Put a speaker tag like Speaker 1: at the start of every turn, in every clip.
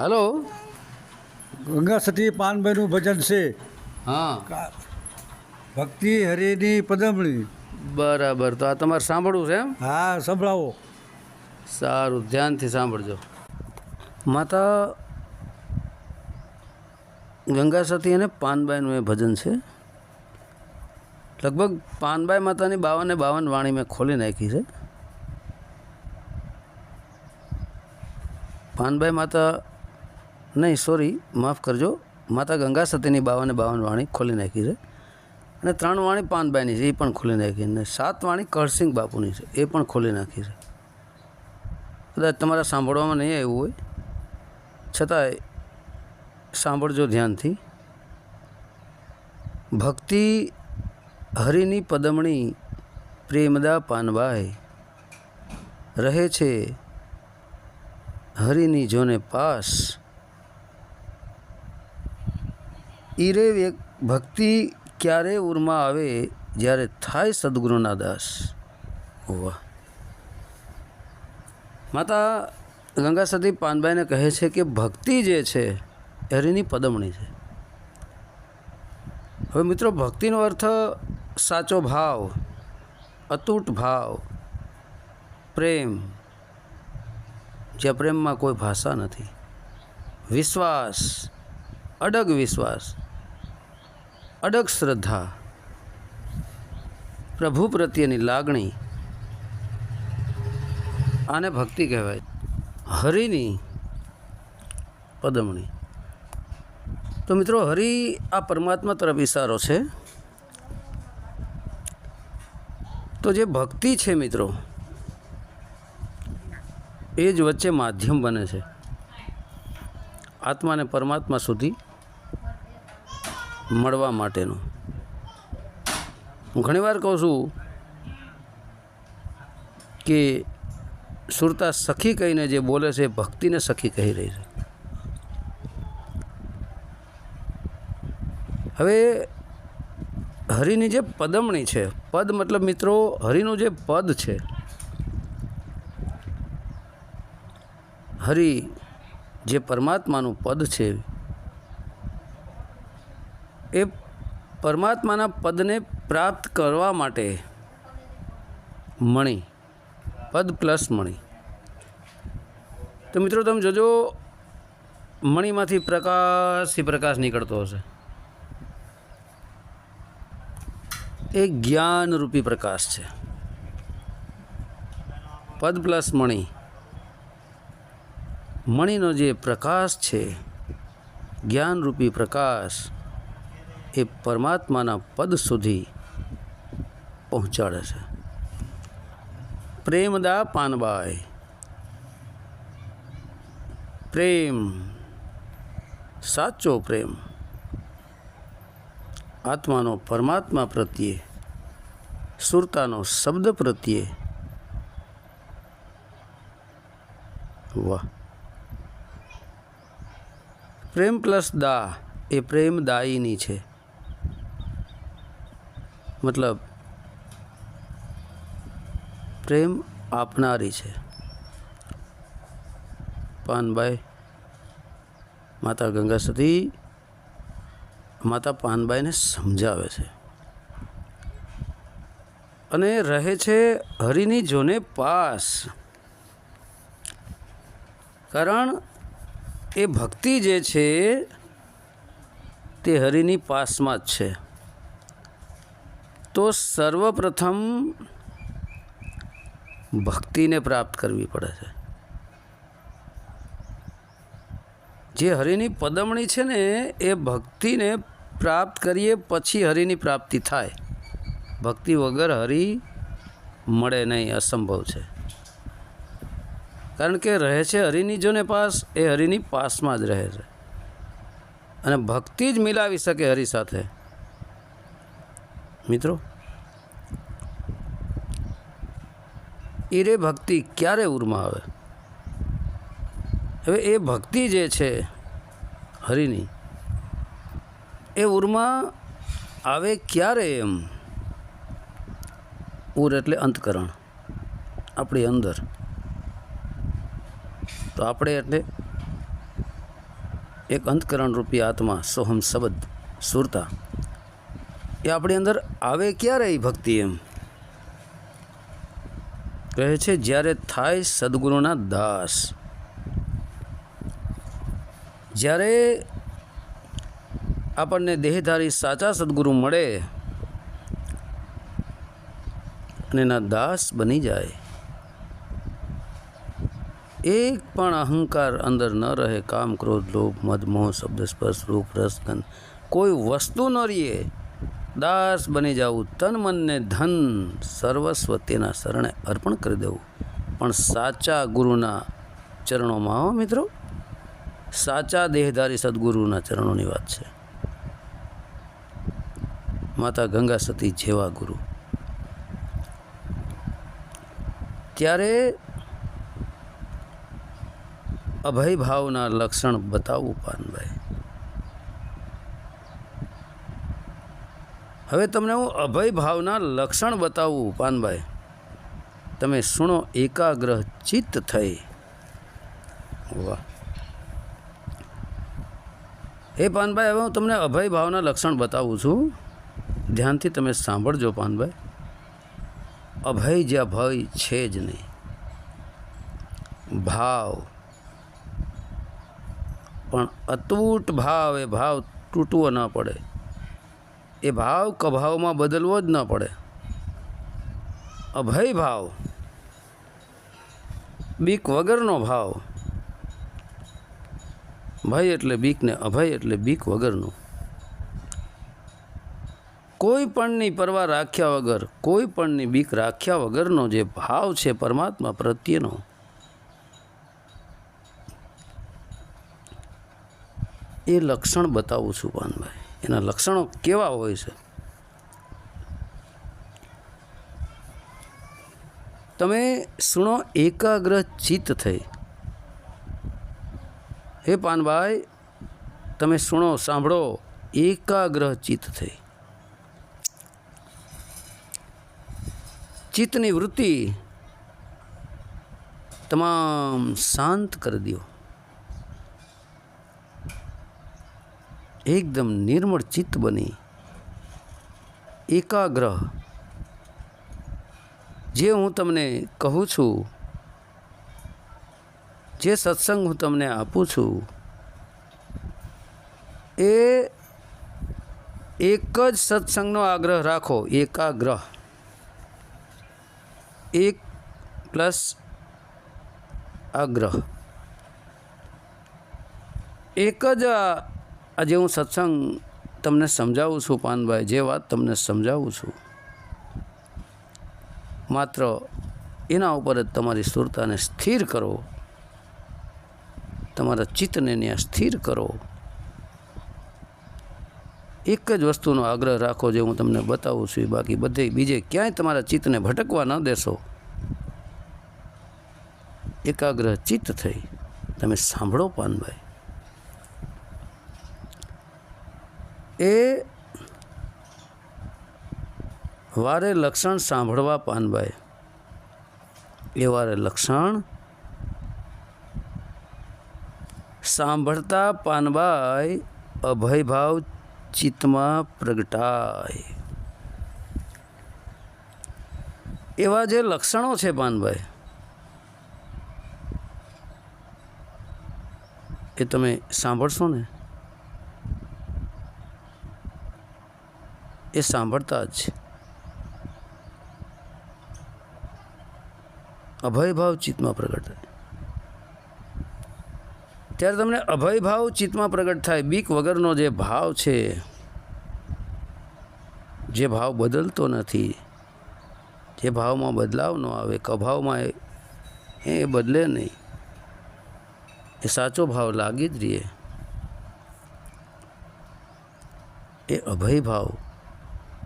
Speaker 1: Hello.
Speaker 2: Ganga સતી પાનભાઈનું ભજન છે.
Speaker 1: હા.
Speaker 2: ભક્તિ હરિની પદમણી.
Speaker 1: બરાબર તો આ તમારે સાંભળવું છે એમ?
Speaker 2: હા સંભળાવો.
Speaker 1: સારું ધ્યાનથી સાંભળજો. માતા ગંગા સતી અને પાનબાઈનું એ ભજન છે. લગભગ પાનબાઈ માતાની બાવને બાવન વાણી મેં ખોલી નાખી છે. પાનબાઈ માતા નહીં સોરી માફ કરજો. માતા ગંગા સતીની બાવને બાવન વાણી ખોલી નાખી છે. અને ત્રણ વાણી પાનબાઈની છે, એ પણ ખોલી નાખી અને સાત વાણી કરસિંગ બાપુની છે, એ પણ ખોલી નાખી છે. કદાચ તમારા સાંભળવામાં નહીં આવ્યું હોય. છતાંય સાંભળજો ધ્યાનથી. ભક્તિ હરિની પદમણી પ્રેમદા પાનબાઈ. રહે છે હરિની જોને પાસ. ઈરે ભક્તિ ક્યારે ઉરમાં આવે? જ્યારે થાય સદગુરુના દાસ. વાહ. માતા ગંગા સતી પાનબાઈને કહે છે કે ભક્તિ જે છે એ હરિની પદમણી છે. હવે મિત્રો, ભક્તિનો અર્થ સાચો ભાવ, અતૂટ ભાવ, પ્રેમ, જ્યાં પ્રેમમાં કોઈ ભાષા નથી. વિશ્વાસ, અડગ વિશ્વાસ અડગ શ્રદ્ધા, પ્રભુ પ્રત્યેની લાગણી આને ભક્તિ કહેવાય. હરિની પદમણી. તો મિત્રો, હરિ આ પરમાત્મા તરફ ઇશારો છે. તો જે ભક્તિ છે મિત્રો, એ જ વચ્ચે માધ્યમ બને છે. આત્માને પરમાત્મા સુધી મળવા માટેનું. હું ઘણીવાર કહું છું કે સુરતા સખી કહીને જે બોલે છે ભક્તિને સખી કહી રહી છે. હવે હરિની જે પદમણી છે, પદ મતલબ મિત્રો હરિનું જે પદ છે, હરિ જે પરમાત્માનું પદ છે એ પરમાત્માના પદને પ્રાપ્ત કરવા માટે મણી, પદ પ્લસ મણી. તો મિત્રો તમે જોજો, મણીમાંથી પ્રકાશથી પ્રકાશ નીકળતો હશે. એ જ્ઞાનરૂપી પ્રકાશ છે. પદ પ્લસ મણી. મણીનો જે પ્રકાશ છે, જ્ઞાનરૂપી પ્રકાશ એ પરમાત્માના પદ સુધી પહોંચાડે છે. પ્રેમદા પાનબાઈ. પ્રેમ, સાચો પ્રેમ. આત્માનો પરમાત્મા પ્રત્યે, સુરતાનો શબ્દ પ્રત્યે. વાહ. પ્રેમ પ્લસ દા એ પ્રેમદાયીની છે. મતલબ પ્રેમ આપનારી છે. પાનબાઈ માતા ગંગા સતી, માતા પાનબાઈને સમજાવે છે. અને રહે છે હરિની જોને પાસ. કારણ એ ભક્તિ જે છે તે હરિની પાસમાં જ છે. તો સર્વપ્રથમ ભક્તિને પ્રાપ્ત કરવી પડે છે. જે હરિની પદમણી છે ને, એ ભક્તિને પ્રાપ્ત કરીએ પછી હરિની પ્રાપ્તિ થાય. ભક્તિ વગર હરિ મળે નહીં, અસંભવ છે. કારણ કે રહે છે હરિની જોને પાસ, એ હરિની પાસમાં જ રહે છે. અને ભક્તિ જ મિલાવી શકે હરિ સાથે. મિત્રો? એ ભક્તિ ક્યારે ઉરમાં આવે? હવે એ ભક્તિ જે છે હરિની, એ ઉરમાં આવે ક્યારે એમ? ઉર એટલે અંતકરણ, આપણી અંદર. તો આપણે એટલે એક અંતકરણ રૂપી આત્મા સોહમ શબ્દ સુરતા. એ આપણી અંદર આવે ક્યારે એ ભક્તિ એમ? કહે છે, જ્યારે થાય સદગુરુના દાસ. જ્યારે આપણને દેહધારી સાચા સદગુરુ મળે અને એના દાસ બની જાય, એક પણ અહંકાર અંદર ન રહે. કામ, ક્રોધ, લોભ મદમોહ શબ્દ, સ્પર્શ, રૂપ, રસ કોઈ વસ્તુ ન રહીએ દાસ બની જવું, તન મનને ધન સર્વસ્વ તેના શરણે અર્પણ કરી દેવું. પણ સાચા ગુરુના ચરણોમાં, હો મિત્રો, સાચા દેહધારી સદગુરુના ચરણોની વાત છે. માતા ગંગા સતી જેવા ગુરુ. ત્યારે અભય ભાવના લક્ષણ બતાવવું પાનભાઈ. હવે તમને હું અભય ભાવના લક્ષણ બતાવું, પાનભાઈ. તમે સુણો એકાગ્રહ ચિત્ત થઈ. વાહ. હે પાનભાઈ, હવે હું તમને અભય ભાવના લક્ષણ બતાવું છું. ધ્યાનથી તમે સાંભળજો પાનભાઈ. અભય જ્યાં ભય છે જ નહીં. ભાવ. પણ અતૂટ ભાવ એ ભાવ તૂટવો ન પડે. એ ભાવ કભાવમાં બદલવો જ ન પડે. અભય ભાવ. બીક વગરનો ભાવ. ભય એટલે બીક ને અભય એટલે બીક વગરનો. કોઈ પણની પરવા રાખ્યા વગર, કોઈ પણની બીક રાખ્યા વગરનો જે ભાવ છે પરમાત્મા પ્રત્યેનો. એ લક્ષણ બતાવું છું, પાનભાઈ. એના લક્ષણો કેવા હોય છે? તમે સુણો એકાગ્ર ચિત્ત થઈ. હે પાનભાઈ, તમે સુણો, સાંભળો, એકાગ્ર ચિત્ત થઈ. ચિત્તની વૃત્તિ તમામ શાંત કરી દો. એકદમ નિર્મળ ચિત્ત બની. એકાગ્ર. જે હું તમને કહું છું, જે સત્સંગ હું તમને આપું છું, એ એક જ સત્સંગનો આગ્રહ રાખો એકાગ્રહ એક પ્લસ આગ્રહ. એક જ આજે હું સત્સંગ તમને સમજાવું છું, પાનભાઈ, જે વાત તમને સમજાવું છું. માત્ર એના ઉપર જ તમારી સુરતાને સ્થિર કરો. તમારા ચિત્તને ત્યાં સ્થિર કરો. એક જ વસ્તુનો આગ્રહ રાખો જે હું તમને બતાવું છું બાકી બધે બીજે ક્યાંય તમારા ચિત્તને ભટકવા ન દેશો. એકાગ્ર ચિત્ત થઈ. તમે સાંભળો, પાનભાઈ. એ વારે લક્ષણ સાંભળવા પાનભાઈ એ વારે લક્ષણ સાંભળતા પાનભાઈ અભયભાવ ચિત્તમાં પ્રગટાય. એવા જે લક્ષણો છે પાનભાઈ એ તમે સાંભળશો ને? એ સાંભળતા જ અભયભાવ ચિત્તમાં પ્રગટ થાય. ત્યારે તમને અભયભાવ ચિત્તમાં પ્રગટ થાય, બીક વગરનો જે ભાવ છે, જે ભાવ બદલતો નથી, જે ભાવમાં બદલાવ ન આવે, કભાવમાં એ બદલે નહીં. એ સાચો ભાવ લાગી જ રહીએ. એ અભય ભાવ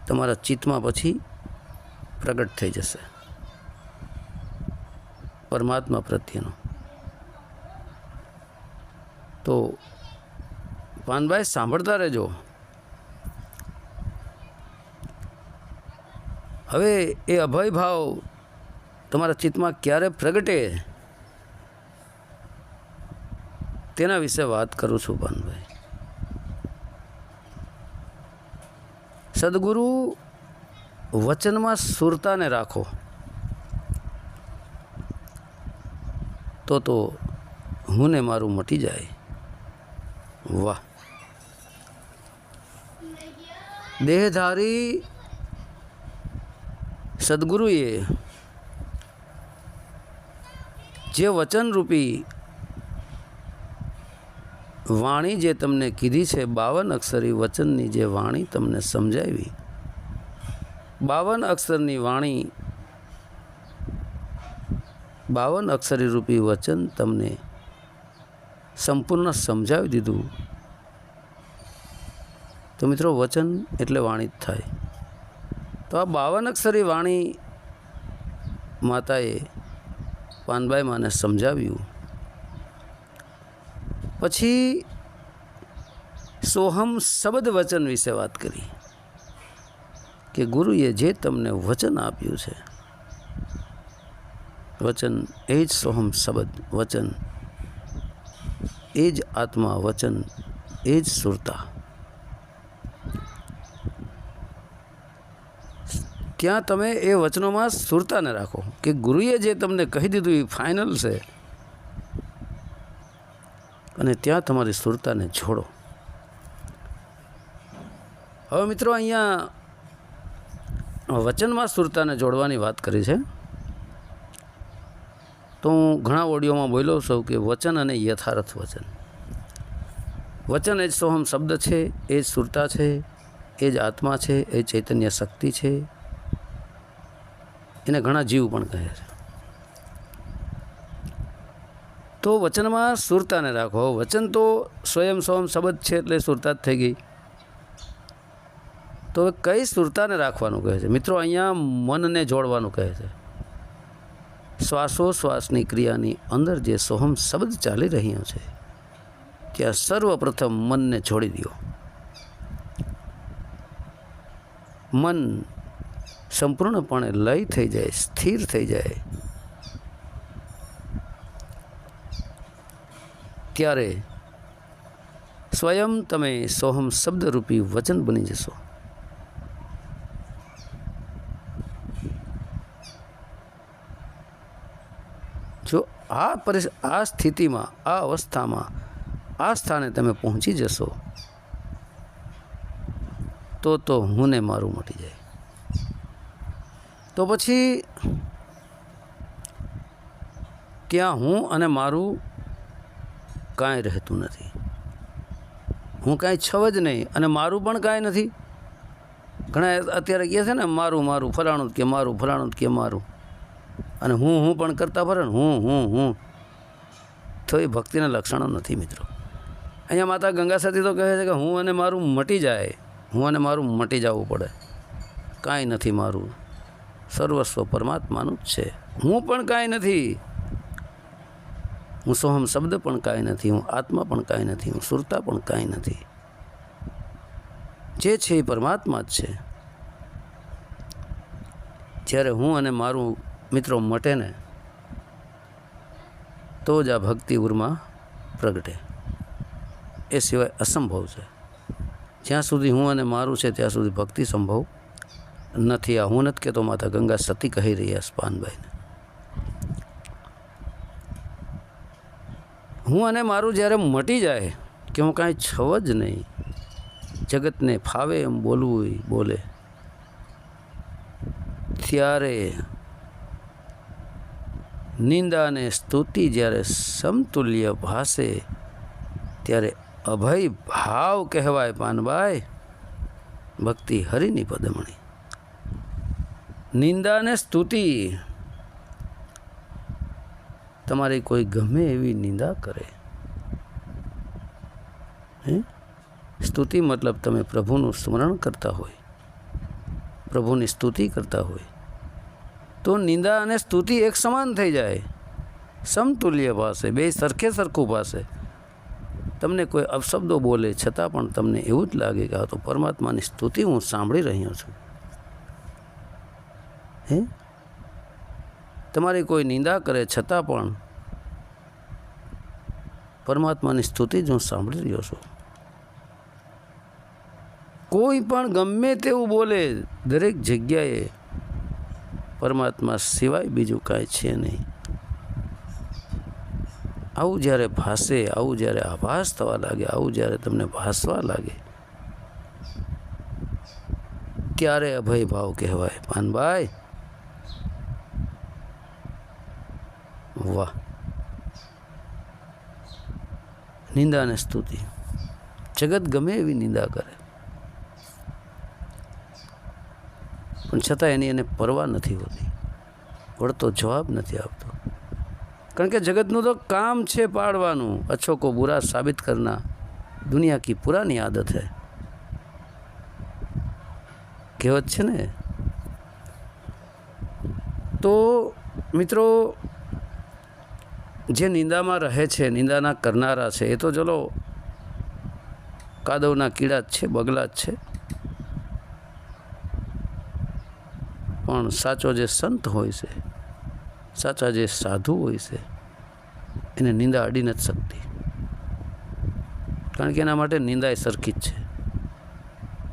Speaker 1: તમારા ચિત્તમાં પછી પ્રગટ થઈ જશે. પરમાત્મા પ્રત્યેનો. તો પાનભાઈ, સાંભળતા રહેજો. હવે એ અભય ભાવ તમારા ચિત્તમાં ક્યારે પ્રગટે, તેના વિશે વાત કરું છું પાનભાઈ. સદગુરુ વચનમાં સુરતાને રાખો. તો તો હું ને મારું મટી જાય. વાહ. દેહધારી સદગુરુએ જે વચનરૂપી વાણી જે તમને કીધી છે, બાવન અક્ષરી વચનની જે વાણી તમને સમજાવી. બાવન અક્ષરની વાણી, બાવન અક્ષરી રૂપી વચન તમને સંપૂર્ણ સમજાવી દીધું. તો મિત્રો, વચન એટલે વાણી જ થાય. તો આ બાવન અક્ષરી વાણી માતાએ પાનબાઈ માને સમજાવ્યું. પછી સોહમ શબ્દ વચન વિશે વાત કરી કે ગુરુએ જે તમને વચન આપ્યું છે, વચન એ જ સોહમ શબ્દ, વચન એ જ આત્મા, વચન એ જ સુરતા. ત્યાં તમે એ વચનોમાં સુરતાને રાખો કે ગુરુએ જે તમને કહી દીધું એ ફાઇનલ છે અને ત્યાં તમારી સુરતાને જોડો હવે મિત્રો અહીંયા વચનમાં સુરતાને જોડવાની વાત કરી છે. તો હું ઘણા ઓડિયોમાં બોલ્યો છું કે વચન અને યથાર્થ વચન. વચન એ જ સોહમ શબ્દ છે, એ જ સુરતા છે, એ જ આત્મા છે, એ ચૈતન્ય શક્તિ છે. એને ઘણા જીવ પણ કહે છે. તો વચનમાં સુરતાને રાખો. વચન તો સ્વયં સ્વયં શબ્દ છે એટલે સુરતા જ થઈ ગઈ. તો કઈ સુરતાને રાખવાનું કહે છે? મિત્રો, અહીંયા મનને જોડવાનું કહે છે. શ્વાસોશ્વાસની ક્રિયાની અંદર જે સોહમ શબ્દ ચાલી રહ્યો છે, ત્યાં સર્વપ્રથમ મનને છોડી દો. મન સંપૂર્ણપણે લય થઈ જાય, સ્થિર થઈ જાય. ત્યારે સ્વયં તમે સોહમ શબ્દરૂપી વચન બની જશો. જો આ પરિ આ સ્થિતિમાં, આ અવસ્થામાં, આ સ્થાને તમે પહોંચી જશો, તો તો હું ને મારું મટી જાય. તો પછી ત્યાં હું અને મારું કાંઈ રહેતું નથી. હું કાંઈ છવ જ નહીં અને મારું પણ કાંઈ નથી. ઘણા અત્યારે કહે છે ને, મારું મારું, ફલાણું કે મારું, ફલાણું કે મારું. અને હું હું પણ કરતા ફરે ને, હું હું હું. તો એ ભક્તિના લક્ષણો નથી મિત્રો. અહીંયા માતા ગંગા સતી તો કહે છે કે, હું અને મારું મટી જાય. હું અને મારું મટી જવું પડે. કાંઈ નથી મારું. સર્વસ્વ પરમાત્માનું જ છે. હું પણ કાંઈ નથી. હું સોહમ શબ્દ પણ કાંઈ નથી, હું આત્મા પણ કાંઈ નથી, હું સુરતા પણ કાંઈ નથી. જે છે એ પરમાત્મા જ છે. જ્યારે હું અને મારું મિત્રો મટે ને, તો જ આ ભક્તિ ઉર્મા પ્રગટે. એ સિવાય અસંભવ છે. જ્યાં સુધી હું અને મારું છે, ત્યાં સુધી ભક્તિ સંભવ નથી. આ હું નથી કહેતો, માતા ગંગા સતી કહી રહ્યા સ્પાનભાઈને. હું અને મારું જ્યારે મટી જાય કે હું કાંઈ છવ જ નહીં, જગતને ફાવે એમ બોલવું બોલે. ત્યારે નિંદા અને સ્તુતિ જ્યારે સમતુલ્ય ભાષે ત્યારે અભય ભાવ કહેવાય પાનભાઈ ભક્તિ હરિની પદમણી. નિંદા અને સ્તુતિ તમારી કોઈ ગમે એવી નિંદા કરે? હે? સ્તુતિ મતલબ તમે પ્રભુનું સ્મરણ કરતા હોય. પ્રભુની સ્તુતિ કરતા હોય. તો નિંદા અને સ્તુતિ એક સમાન થઈ જાય. સમતુલ્ય ભાષે, બે સરખે સરખું ભાષે. તમને કોઈ અપશબ્દો બોલે છતાં પણ તમને એવું જ લાગે કે આ તો પરમાત્માની સ્તુતિ હું સાંભળી રહ્યો છું. હે? તમારી કોઈ નિંદા કરે છતાં પણ પરમાત્માની સ્તુતિ જ હું સાંભળી રહ્યો છું. કોઈ પણ ગમે તેવું બોલે, દરેક જગ્યાએ પરમાત્મા સિવાય બીજું કાંઈ છે નહીં. આવું જ્યારે ભાસે, આવું જ્યારે આભાસ થવા લાગે, આવું જ્યારે તમને ભાસવા લાગે ત્યારે અભય ભાવ કહેવાય? પાનભાઈ વાહ નિંદા અને સ્તુતિ. જગત ગમે એવી નિંદા કરે. પણ છતાં એની એને પરવા નથી હોતી. વળતો જવાબ નથી આપતો. કારણ કે જગતનું તો કામ છે પાડવાનું. અચ્છો કો બુરા સાબિત કરના દુનિયા કી પુરાની આદત હૈ. કહેવત છે ને? તો મિત્રો જે નિંદામાં રહે છે, નિંદાના કરનારા છે, એ તો ચલો કાદવના કીડા જ છે, બગલા જ છે. પણ સાચો જે સંત હોય છે, સાચા જે સાધુ હોય છે, એને નિંદા અડી નથી શકતી. કારણ કે એના માટે નિંદા એ સરખી જ છે.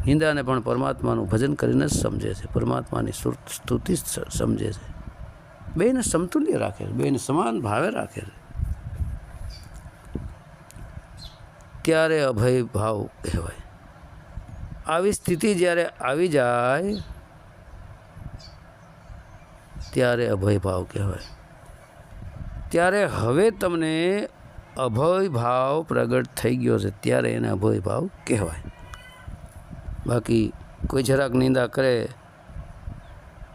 Speaker 1: નિંદાને પણ પરમાત્માનું ભજન કરીને જ સમજે છે, પરમાત્માની સ્તુતિ સમજે છે. બેને સમતુલ્ય રાખે બેને સમાન ભાવે રાખે ત્યારે અભય ભાવ કહેવાય? આવી સ્થિતિ જ્યારે આવી જાય, ત્યારે અભય ભાવ કહેવાય. ત્યારે હવે તમને અભય ભાવ પ્રગટ થઈ ગયો છે, ત્યારે એને અભય ભાવ કહેવાય. બાકી કોઈ જરાક નિંદા કરે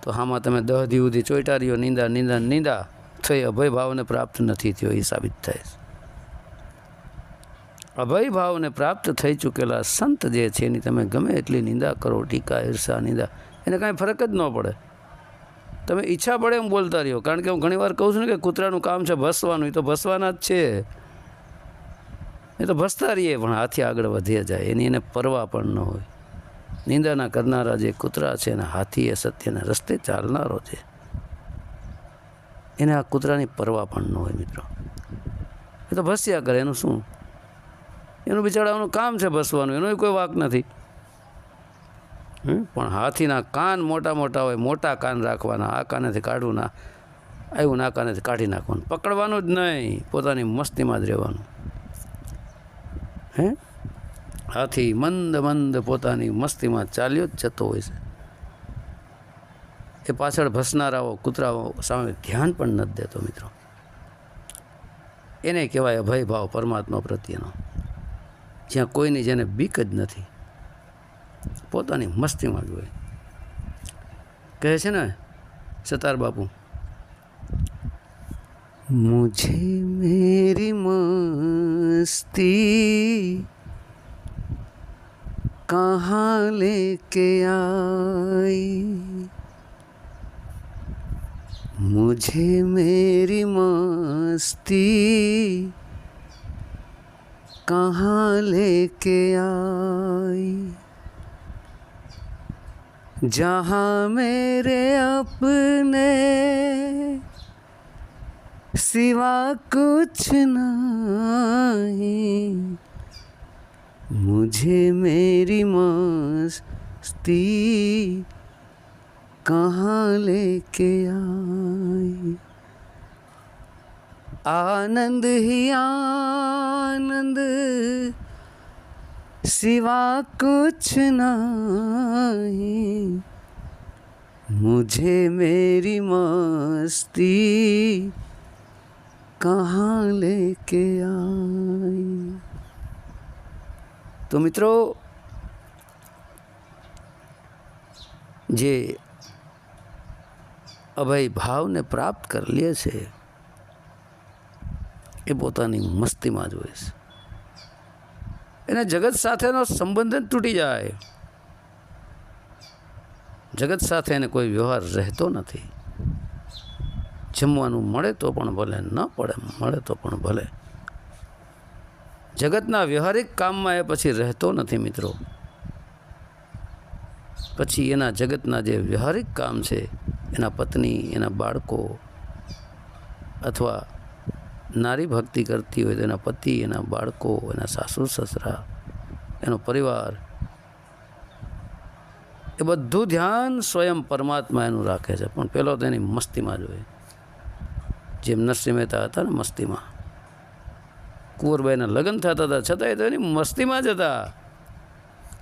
Speaker 1: તો આમાં તમે દહ દી સુધી રહ્યો, નિંદા નિંદા નિંદા, થઈ અભય ભાવને પ્રાપ્ત નથી થયો એ સાબિત થાય અભય ભાવને પ્રાપ્ત થઈ ચૂકેલા સંત જે છે, એની તમે ગમે એટલી નિંદા કરો, ટીકા, ઈર્ષા, નિંદા, એને કાંઈ ફરક જ ન પડે. તમે ઈચ્છા પડે એમ બોલતા રહ્યો, કારણ કે હું ઘણી વાર કહું છું ને કે કૂતરાનું કામ છે ભસવાનું, એ તો ભસવાના જ છે. એ તો ભસતા રહીએ પણ હાથી આગળ વધ્યા જાય, એની એને પરવા પણ ન હોય. નિંદાના કરનારા જે કૂતરા છે અને હાથી એ સત્યના રસ્તે ચાલનારો છે. એને આ કૂતરાની પરવા પણ ન હોય મિત્રો. એ તો ભસ્યા કરે, એનું શું? એનું બિચારાનું કામ છે ભસવાનું, એનો કોઈ વાક નથી? પણ હાથીના કાન મોટા મોટા હોય, મોટા કાન રાખવાના, આ કાનેથી કાઢવું ના, આવ્યું ના કાનેથી કાઢી નાખવાનું. પકડવાનું જ નહીં, પોતાની મસ્તીમાં જ રહેવાનું. હે? હાથી મંદ મંદ પોતાની મસ્તીમાં ચાલ્યો જ જતો હોય છે. એ પાછળ ભસનારાઓ, કૂતરાઓ સામે ધ્યાન પણ નથી દેતો મિત્રો. એને કહેવાય અભય ભાવ પરમાત્મા પ્રત્યેનો. જ્યાં કોઈની જેને બીક જ નથી, પોતાની મસ્તીમાં જ કહે છે ને સતાર બાપુ मुझे मेरी मस्ती कहाँ लेके आई? मुझे मेरी मस्ती कहाँ लेके आई? जहाँ मेरे अपने सिवा कुछ नहीं। मुझे मेरी मस्ती कहाँ लेके आई आनंद ही आनंद सिवा कुछ नहीं मुझे मेरी मस्ती कहाँ लेके आई તો મિત્રો, જે અભય ભાવને પ્રાપ્ત કરી લે છે, એ પોતાની મસ્તીમાં જ હોય છે. એને જગત સાથેનો સંબંધ જ તૂટી જાય. જગત સાથે એને કોઈ વ્યવહાર રહેતો નથી. જમવાનું મળે તો પણ ભલે, ન પડે મળે તો પણ ભલે. જગતના વ્યવહારિક કામમાં એ પછી રહેતો નથી મિત્રો. પછી એના જગતના જે વ્યવહારિક કામ છે, એના પત્ની, એના બાળકો અથવા નારી ભક્તિ કરતી હોય તો એના પતિ, એના બાળકો, એના સાસુ, સસરા, એનો પરિવાર, એ બધું ધ્યાન સ્વયં પરમાત્મા એનું રાખે છે. પણ પેલો તો એની મસ્તીમાં જોઈએ જેમ નરસિંહ મહેતા હતા ને મસ્તીમાં. કુંવરબાઈના લગ્ન થતા હતા. છતાંય તો એની મસ્તીમાં જ હતા.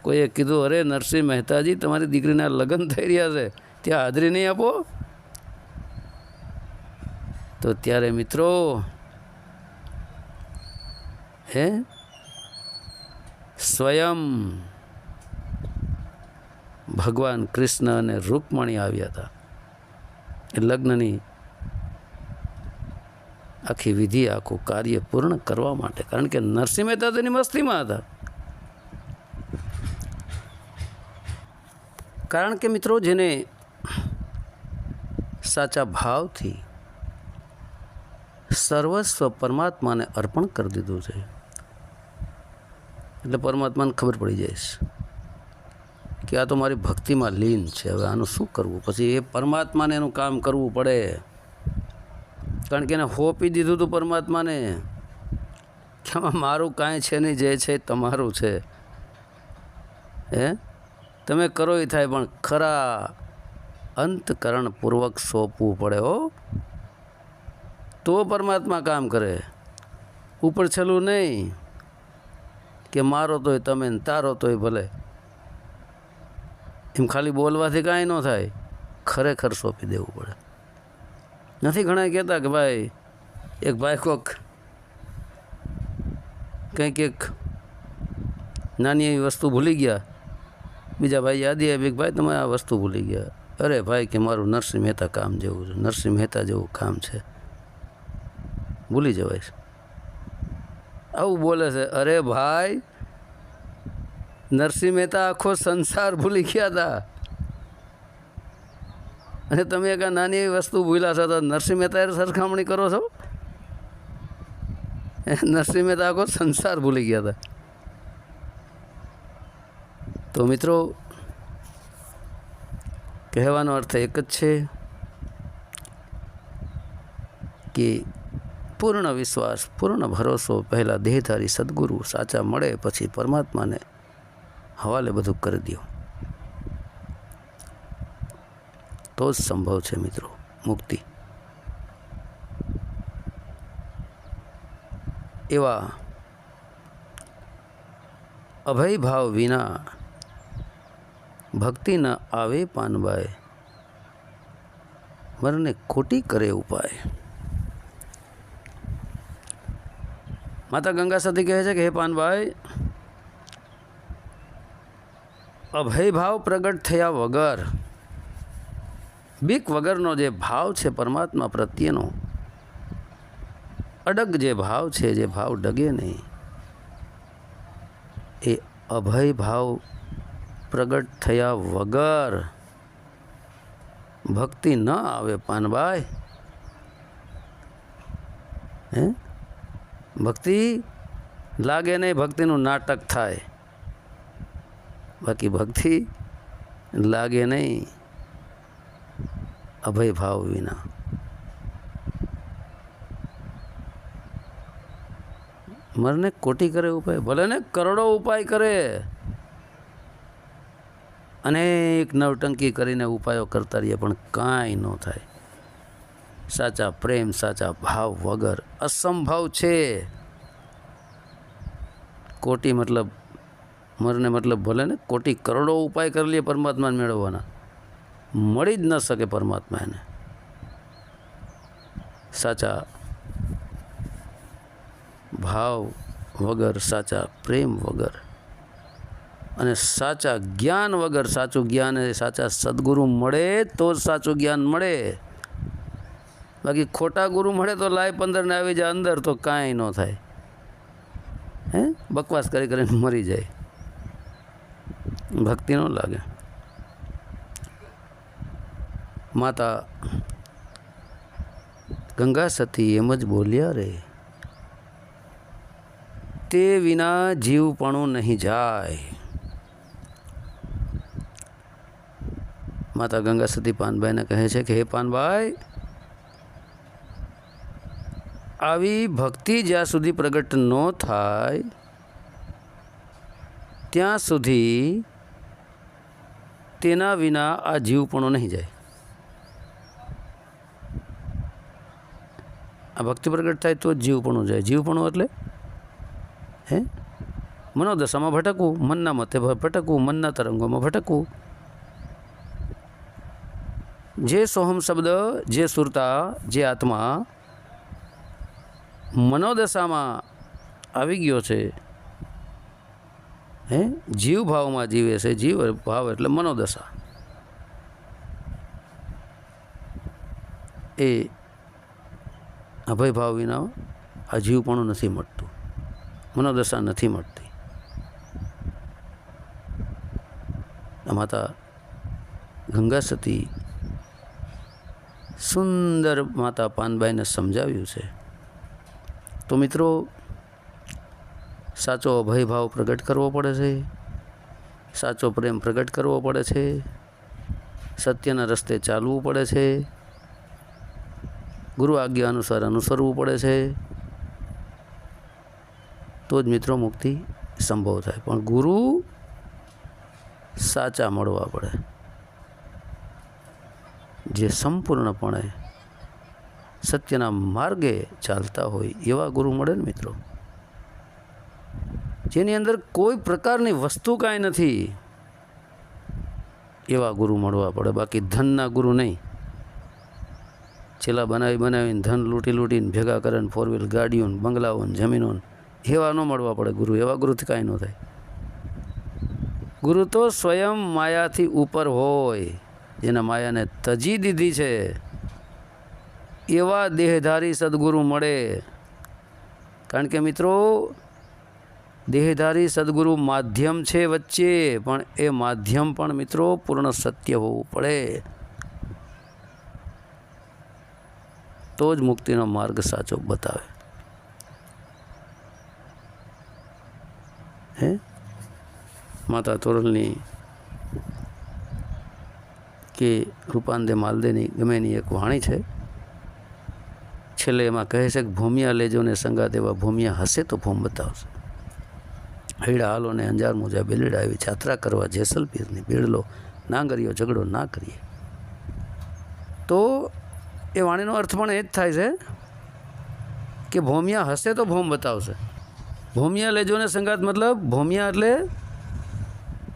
Speaker 1: કોઈએ કીધું, અરે નરસિંહ મહેતાજી, તમારી દીકરીના લગ્ન થઈ રહ્યા છે. ત્યાં હાજરી નહીં આપો. તો ત્યારે મિત્રો, હે? સ્વયં ભગવાન કૃષ્ણ અને રૂકમણી આવ્યા હતા. એ લગ્નની આખી વિધિ, આખું કાર્ય પૂર્ણ કરવા માટે. કારણ કે નરસિંહ મહેતા તેની મસ્તીમાં હતા. કારણ કે મિત્રો, જેને સાચા ભાવથી સર્વસ્વ પરમાત્માને અર્પણ કરી દીધું છે, એટલે પરમાત્માને ખબર પડી જાય કે આ તો મારી ભક્તિમાં લીન છે. હવે આનું શું કરવું? પછી એ પરમાત્માને એનું કામ કરવું પડે. કારણ કે એને હોપી દીધું હતું પરમાત્માને. કે આમાં મારું કાંઈ છે નહીં, જે છે તમારું છે. હે? તમે કરો એ થાય, પણ ખરા અંતકરણપૂર્વક સોંપવું પડે હો. તો પરમાત્મા કામ કરે. ઉપર છેલ્લું નહીં કે મારો તોય તમે ને તારો તોય ભલે. એમ ખાલી બોલવાથી કાંઈ ન થાય. ખરેખર સોંપી દેવું પડે. નથી ઘણા કહેતા કે ભાઈ, એક ભાઈ કોક કંઈક એક નાની એવી વસ્તુ ભૂલી ગયા. બીજા ભાઈ યાદી આવી કે ભાઈ, તમે આ વસ્તુ ભૂલી ગયા. અરે ભાઈ, કે મારું નરસિંહ મહેતા કામ જેવું છે. નરસિંહ મહેતા જેવું કામ છે. ભૂલી જવાય છે. આવું બોલે છે. અરે ભાઈ, નરસિંહ મહેતા આખો સંસાર ભૂલી ગયા હતા અને તમે એક નાની એવી વસ્તુ ભૂલ્યા છો તો નરસિંહ મહેતા સરખામણી કરો છો? નરસિંહ મહેતા આખો સંસાર ભૂલી ગયા હતા. તો મિત્રો, કહેવાનો અર્થ એક જ છે કે પૂર્ણ વિશ્વાસ, પૂર્ણ ભરોસો, પહેલાં દેહધારી સદગુરુ સાચા મળે પછી પરમાત્માને હવાલે બધું કરી દો. તો જ સંભવ છે, મિત્રો. મુક્તિ. એવા અભય ભાવ વિના ભક્તિ ન આવે પાનબાઈ. મરને ખોટી કરે ઉપાય. માતા ગંગા સતી કહે છે કે, હે પાનભાઈ અભય ભાવ પ્રગટ થયા વગર બીક વગરનો જે ભાવ છે પરમાત્મા પ્રત્યેનો, અડગ જે ભાવ છે, જે ભાવ ડગે નહીં, એ અભય ભાવ પ્રગટ થયા વગર ભક્તિ ન આવે પાનભાઈ હે? ભક્તિ લાગે નહીં, ભક્તિનું નાટક થાય. બાકી ભક્તિ લાગે નહીં. અભય ભાવ વિના. મરને કોટી કરે ઉપાય ભલે ને કરોડો ઉપાય કરે. અનેક નવટંકી કરીને ઉપાયો કરતા રહીએ, પણ કાંઈ ન થાય. સાચા પ્રેમ, સાચા ભાવ વગર અસંભવ છે. કોટી મતલબ, મરને મતલબ ભલે ને કોટી કરોડો ઉપાય કરી લઈએ પરમાત્માને મેળવવાના. મળી જ ન શકે પરમાત્મા એને. સાચા ભાવ વગર, સાચા પ્રેમ વગર અને સાચા જ્ઞાન વગર સાચું જ્ઞાન એ સાચા સદગુરુ મળે તો જ સાચું જ્ઞાન મળે. બાકી ખોટા ગુરુ મળે તો લાય પંદરને આવી જાય અંદર તો કાંઈ ન થાય. હે? બકવાસ કરી કરીને મરી જાય. ભક્તિ ન લાગે. માતા, ગંગા સતી એમ જ બોલ્યા રે. તે વિના જીવપણું નહીં જાય. માતા ગંગા સતી પાનભાઈને કહે છે કે, હે પાનભાઈ, આવી ભક્તિ જ્યાં સુધી પ્રગટ ન થાય, ત્યાં સુધી તેના વિના આ જીવપણો નહીં જાય. આ ભક્તિ પ્રગટ થાય તો જ જીવપણું જાય જીવપણું એટલે? હે? મનોદશામાં ભટકવું, મનના મતે ભટકવું, મનના તરંગોમાં ભટકવું. જે સોહમ શબ્દ, જે સુરતા, જે આત્મા મનોદશામાં આવી ગયો છે, હે? જીવ ભાવમાં જીવે છે. જીવ ભાવ એટલે મનોદશા. એ અભય ભાવ વિના આ જીવપણું નથી મળતું. મનોદશા નથી મળતી. આ માતા ગંગા સતી સુંદર માતા પાનબાઈને સમજાવ્યું છે. તો મિત્રો, સાચો અભયભાવ પ્રગટ કરવો પડે છે. સાચો પ્રેમ પ્રગટ કરવો પડે છે. સત્યના રસ્તે ચાલવું પડે છે. ગુરુ આજ્ઞા અનુસાર અનુસરવું પડે છે. તો જ મિત્રો મુક્તિ સંભવ થાય. પણ ગુરુ સાચા મળવા પડે. જે સંપૂર્ણપણે સત્યના માર્ગે ચાલતા હોય એવા ગુરુ મળે ને મિત્રો. જેની અંદર કોઈ પ્રકારની વસ્તુ કાંઈ નથી, એવા ગુરુ મળવા પડે. બાકી ધનના ગુરુ નહીં. છેલ્લા બનાવી બનાવીને ધન લૂંટી લૂંટીને ભેગા કરે ને ફોર વ્હીલ ગાડીઓને, બંગલાઓને, જમીનોને, એવા ન મળવા પડે ગુરુ, એવા ગુરુથી કાંઈ ન થાય. ગુરુ તો સ્વયં માયાથી ઉપર હોય, જેના માયાને તજી દીધી છે. એવા દેહધારી સદગુરુ મળે. કારણ કે મિત્રો, દેહધારી સદગુરુ માધ્યમ છે વચ્ચે, પણ એ માધ્યમ પણ મિત્રો પૂર્ણ સત્ય હોવું પડે. તો જ મુક્તિનો માર્ગ સાચો બતાવે. હે? માતા તોરલની કે રૂપાંદે માલદેની ગમે એની એક વાણી છે? છેલ્લે એમાં કહે છે કે ભૂમિયા લેજો ને સંગાત એવા ભૂમિયા હશે તો ભૂમ બતાવશે. હૈડા હાલો ને અંજાર મોજા બેલડા આવી જાત્રા કરવા જેસલપીરની બેડલો ના કરીયો ઝઘડો ના કરીએ. તો એ વાણીનો અર્થ પણ એ જ થાય છે કે ભોમિયા હશે તો ભોમ બતાવશે. ભોમિયા લેજો ને સંગાત મતલબ ભોમિયા એટલે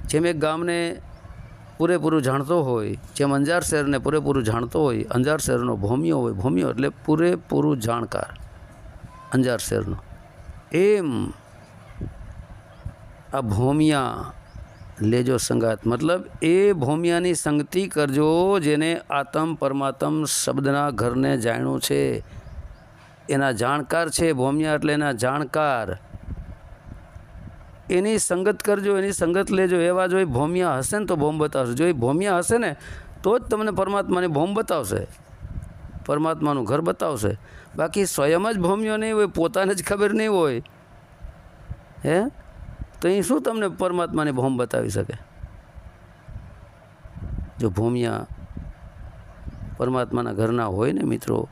Speaker 1: જેમ એક ગામને પૂરેપૂરું જાણતો હોય, જેમ અંજાર શહેરને પૂરેપૂરું જાણતો હોય, અંજાર શહેરનો ભોમિયો હોય, ભોમિયો એટલે પૂરેપૂરું જાણકાર. અંજાર શહેરનો. એમ આ ભૂમિયા લેજો સંગાત. મતલબ એ ભોમિયાની સંગતિ કરજો જેને આતમ પરમાત્મ શબ્દના ઘરને જાણ્યું છે. એના જાણકાર છે ભોમિયા એટલે એના જાણકાર. એની સંગત કરજો, એની સંગત લેજો. એવા જો એ ભોમિયા હશે ને તો ભોમ બતાવશે. જો એ ભોમિયા હશે ને તો જ તમને પરમાત્માની ભોમ બતાવશે. પરમાત્માનું ઘર બતાવશે. બાકી સ્વયં જ ભોમિયો નહીં હોય, પોતાને જ ખબર નહીં હોય. હે? તો એ શું તમને પરમાત્માની ભોમ બતાવી શકે? જો ભૂમિયા પરમાત્માના ઘરના હોય ને મિત્રો,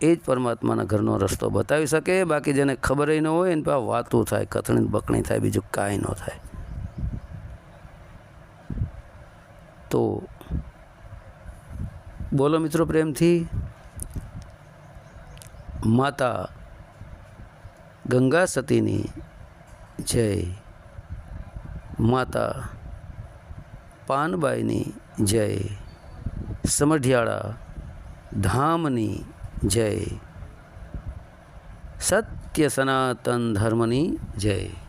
Speaker 1: એ જ પરમાત્માના ઘરનો રસ્તો બતાવી શકે, બાકી જેને ખબર ન હોય એને પાસે વાતું થાય, કથણી બકણી થાય, બીજું કાંઈ ન થાય. તો બોલો મિત્રો પ્રેમથી, માતા ગંગા સતીની જય. માતા પાનબાઈની જય. સમઢિયાળા ધામની જય. સત્ય સનાતન ધર્મની જય.